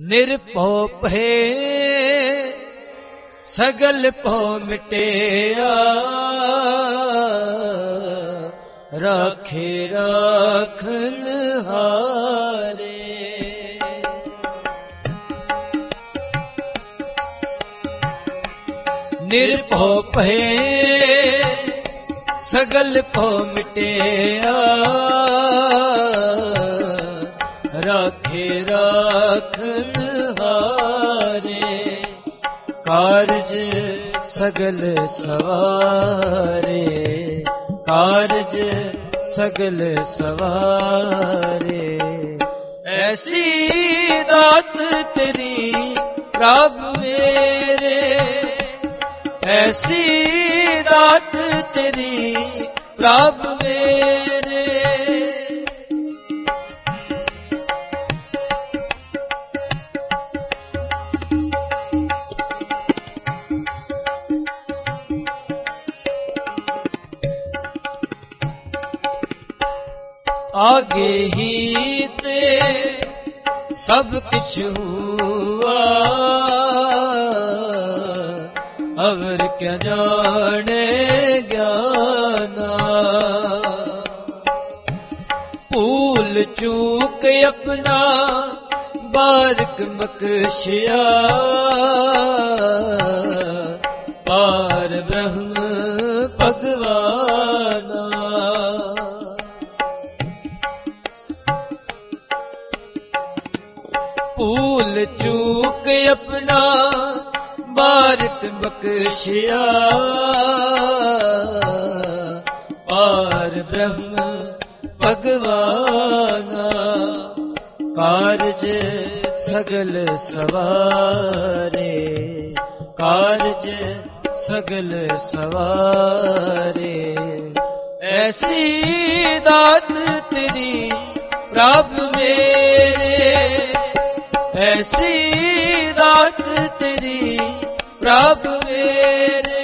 ਨਿਰਭਉ ਭਏ ਸਗਲ ਭਉ ਮਿਟਿਆ ਰਾਖੇ ਰਾਖਨ ਹਾਰੇ। ਨਿਰਭਉ ਭਏ ਸਗਲ ਭਉ ਮਿਟਿਆ ਕਾਰਜ ਸਗਲ ਸਵਾਰੇ, ਕਾਰਜ ਸਗਲ ਸਵਾਰੇ। ਐਸੀ ਦਾਤ ਤੇਰੀ ਪ੍ਰਭ ਮੇਰੇ, ਐਸੀ ਦਾਤ ਤੇਰੀ ਪ੍ਰਭ ਮੇਰੇ। ਆਗੇ ਹੀ ਤੇ ਸਭ ਕੁਛ ਹੁਆ ਅਵਰ ਕਿਆ ਜਾਣੇ ਗਿਆਨਾ ਭੂਲ ਚੂਕ ਆਪਣਾ ਬਾਰਕ ਮਕਸ਼ਿਆ ਪਾਰ ਬ੍ਰਹਮ ਭਗਵਾਨਾ ਆਪਣਾ ਬਾਰਕ ਬਖਸ਼ਿਆ। ਪਾਰ ਬ੍ਰਹਮ ਭਗਵਾਨਾ, ਕਾਰਜ ਸਗਲ ਸਵਾਰੇ। ਕਾਰਜ ਸਗਲ ਸਵਾਰੇ। ਐਸੀ ਦਾਤ ਤੇਰੀ ਪ੍ਰਭ ਮੇਰੇ। ਐਸੀ ਪ੍ਰਭ ਮੇਰੇ।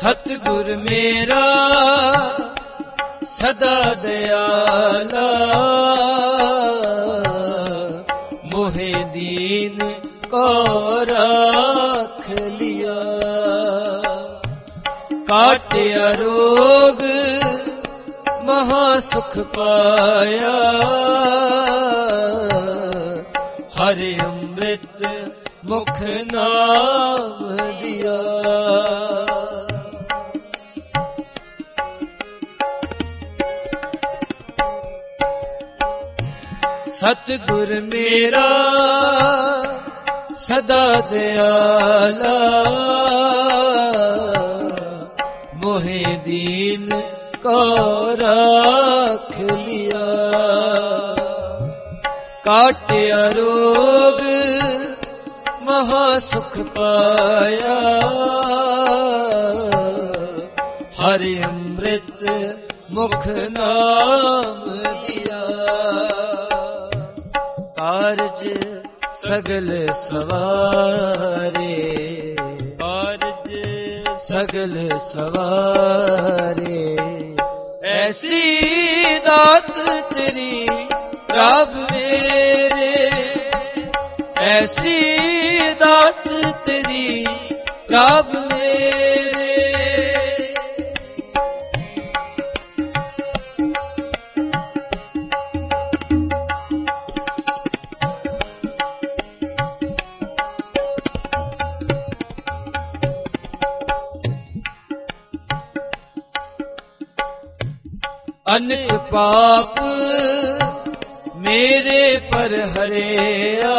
ਸਤਿਗੁਰ ਮੇਰਾ ਸਦਾ ਦਿਆਲਾ। ਮੋਹਿ ਦੀਨ ਕੋ ਰੱਖ ਲਿਆ। ਕਾਟਿਆ ਰੋਗ ਮਹਾ ਸੁਖ ਪਾਇਆ। ਹਰਿ ਅੰਮ੍ਰਿਤ ਮੁਖ ਨਾਮ ਸਤਿਗੁਰ ਮੇਰਾ, ਸਦਾ ਦਿਆਲਾ। ਮੋਹਿ ਦੀਨ ਕੋ ਰੱਖ ਲਿਆ। ਕਾਟਿਆ ਰੋਗ ਮਹਾ ਸੁਖ ਪਾਇਆ। ਹਰਿ ਅੰਮ੍ਰਿਤ ਮੁਖ ਨਾਮ ਦਿਆ। ਕਾਰਜ ਸਗਲ ਸਵਾਰੇ। ਕਾਰਜ ਸਗਲ ਸਵਾਰੇ। ਐਸੀ ਦਾਤ ਤੇਰੀ ਪ੍ਰਭ ਮੇਰੇ। ਐਸੀ ਦਾਤ ਤੇਰੀ ਪ੍ਰਭ ਅਨਿਕ ਪਾਪ ਮੇਰੇ ਪਰ ਹਰਿਆ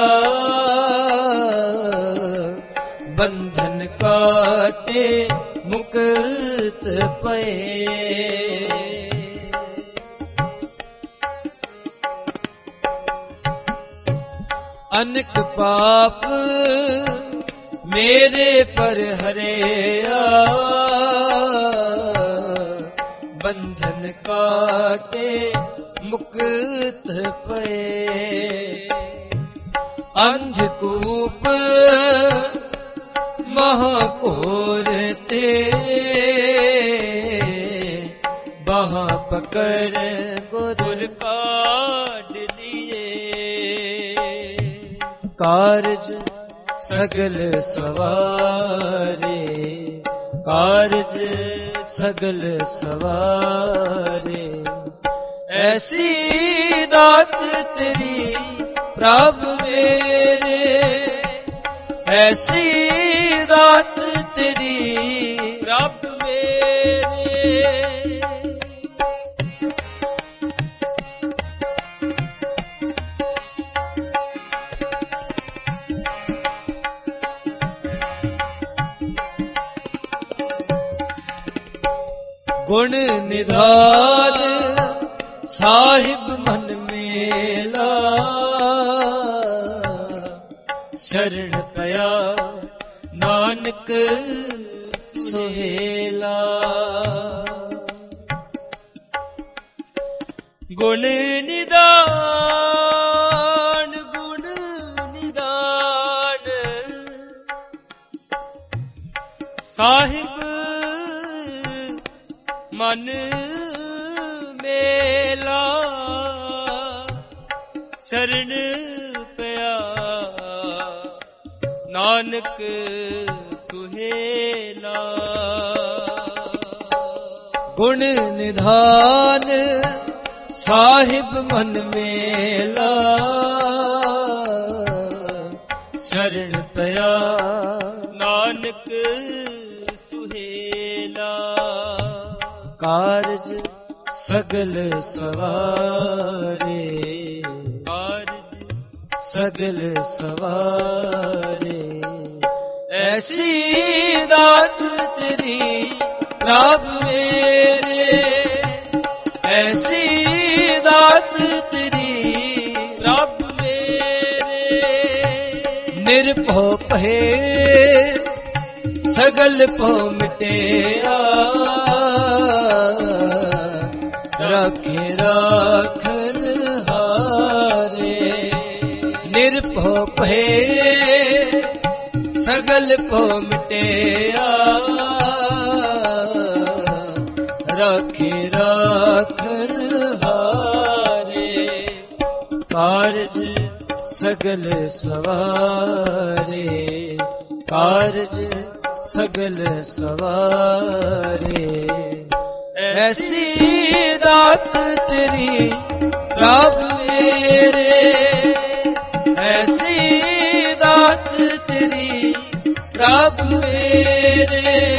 ਬੰਧਨ ਕਾਟੇ ਮੁਕਤ ਪਏ। ਅਨਕ ਪਾਪ ਮੇਰੇ ਪਰ ਹਰਿਆ ਕਾਟੇ ਮੁਕਤ ਪਏ। ਅੰਧ ਕੂਪ ਮਹਾ ਕੋਰ ਤੇ ਬਾਹ ਪਕੜ ਗੁਰ ਕਾਢ ਲਿਏ। ਕਾਰਜ ਸਗਲ ਸਵਾਰੇ, ਕਾਰਜ ਸਗਲ ਸਵਾਰੇ। ਐਸੀ ਦਾਤ ਤੇਰੀ ਪ੍ਰਭ ਮੇਰੇ। ਐਸੀ ਦਾਤ ਤੇਰੀ ਗੁਣ ਨਿਧਾਨ ਸਾਹਿਬ ਮਨ ਮੇਲਾ। ਸ਼ਰਣ ਪਿਆ ਨਾਨਕ ਸੁਹੇਲਾ। ਗੁਣ ਨਿਦਾਨ ਗੁਣ ਨਿਦਾਨ ਸਾਹਿਬ ਮਨ ਮੇਲਾ ਸ਼ਰਨ ਪਿਆ ਨਾਨਕ ਸੁਹੇਲਾ। ਗੁਣ ਨਿਧਾਨ ਸਾਹਿਬ ਮਨ ਮੇਲਾ ਸ਼ਰਨ ਪਿਆ ਨਾਨਕ ਕਾਰਜ ਸਗਲ ਸਵਾਰੇ। ਕਾਰਜ ਸਗਲ ਸਵਾਰੇ। ਐਸੀ ਦਾਤ ਤੇਰੀ ਪ੍ਰਭ ਮੇਰੇ। ਐਸੀ ਦਾਤ ਤੇਰੀ ਪ੍ਰਭ ਮੇਰੇ। ਨਿਰਭਉ ਭਏ, ਸਗਲ ਭਉ ਮਿਟਿਆ। ਨਿਰਭਉ ਭਏ, ਸਗਲ ਭਉ ਮਿਟਿਆ। ਰਾਖੇ ਰਾਖਨ ਹਾਰੇ, ਕਾਰਜ ਸਗਲ ਸਵਾਰੇ, ਕਾਰਜ ਸਗਲ ਸਵਾਰੇ। ਐਸੀ ਦਾਤ ਤੇਰੀ ਪ੍ਰਭ ਮੇਰੇ ਪ੍ਰਭ ਮੇਰੇ